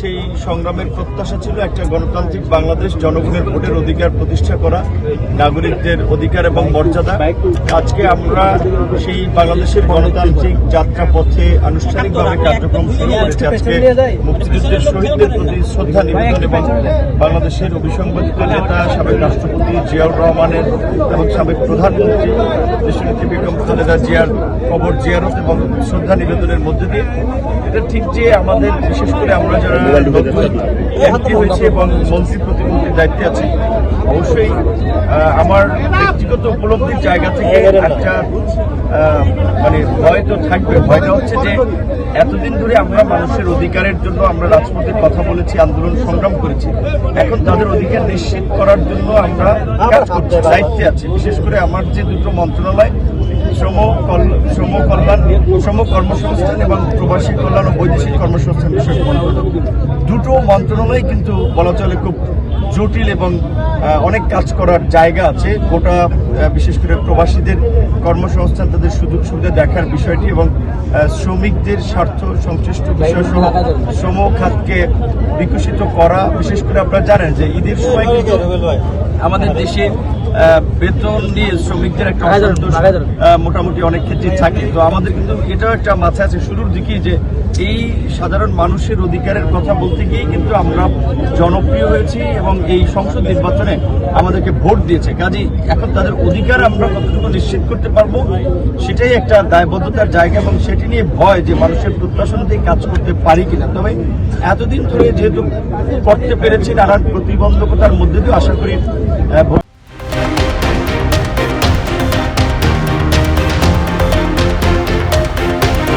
সেই সংগ্রামের প্রত্যাশা ছিল একটা গণতান্ত্রিক বাংলাদেশ, জনগণের ভোটের অধিকার প্রতিষ্ঠা করা, নাগরিকদের অধিকার এবং মর্যাদা। আজকে আমরা সেই বাংলাদেশের গণতান্ত্রিক যাত্রা পথে আনুষ্ঠানিকভাবে কার্যক্রম শুরু করেছি। আজকে মুক্তিযুদ্ধের শহীদদের প্রতি শ্রদ্ধা নিবেদন এবং বাংলাদেশের অভিসংবাদিত নেতা, সাবেক রাষ্ট্রপতি জিয়াউর রহমানের এবং সাবেক প্রধানমন্ত্রী দেশনেত্রী বেগম খালেদা জিয়ার কবর জিয়ারত এবং শ্রদ্ধা নিবেদনের মধ্যে দিয়ে এটা ঠিক যে আমাদের বিশেষ করে আমরা যারা এমপি হয়েছে এবং মন্ত্রী প্রতিমন্ত্রীর দায়িত্বে আছি অবশ্যই আমার ব্যক্তিগত উপলব্ধির জায়গা থেকে একটা মানে ভয় তো থাকবে। ভয়টা হচ্ছে যে এতদিন ধরে আমরা মানুষের অধিকারের জন্য আমরা রাজপথে কথা বলেছি, আন্দোলন সংগ্রাম করেছি। এখন তাদের অধিকার নিশ্চিত করার জন্য আমরা কাজ করছি, দায়িত্বে আছি। বিশেষ করে আমার যে দুটো মন্ত্রণালয়, শ্রম শ্রম কল্যাণ, শ্রম কর্মসংস্থান এবং প্রবাসী কল্যাণ ও বৈদেশিক কর্মসংস্থান মন্ত্রণালয়। দুটো মন্ত্রণালয় কিন্তু বলা চলে খুব জটিল এবং অনেক কাজ করার জায়গা আছে। গোটা বিশেষ করে প্রবাসীদের কর্মসংস্থান, তাদের সুযোগ সুবিধা দেখার বিষয়টি এবং শ্রমিকদের স্বার্থ সংশ্লিষ্ট বিষয় সহ শ্রম খাতকে বিকশিত করা। বিশেষ করে আপনারা জানেন যে ঈদের সময় আমাদের দেশে বেতন নিয়ে শ্রমিকদের একটা মোটামুটি অনেক ক্ষেত্রে থাকে। তো আমাদের কিন্তু এটাও একটা মাথায় আছে শুরুর দিকেই যে এই সাধারণ মানুষের অধিকারের কথা বলতে গিয়ে কিন্তু আমরা জনপ্রিয় হয়েছি এবং এই সংসদ নির্বাচনে আমাদেরকে ভোট দিয়েছে। কাজেই এখন তাদের অধিকার আমরা কতটুকু নিশ্চিত করতে পারব সেটাই একটা দায়বদ্ধতার জায়গা এবং সেটি নিয়ে ভয় যে মানুষের প্রত্যাশা অনুযায়ী কাজ করতে পারি কিনা। তবে এতদিন ধরে যেহেতু করতে পেরেছি নানান প্রতিবন্ধকতার মধ্যে দিয়ে আশা করি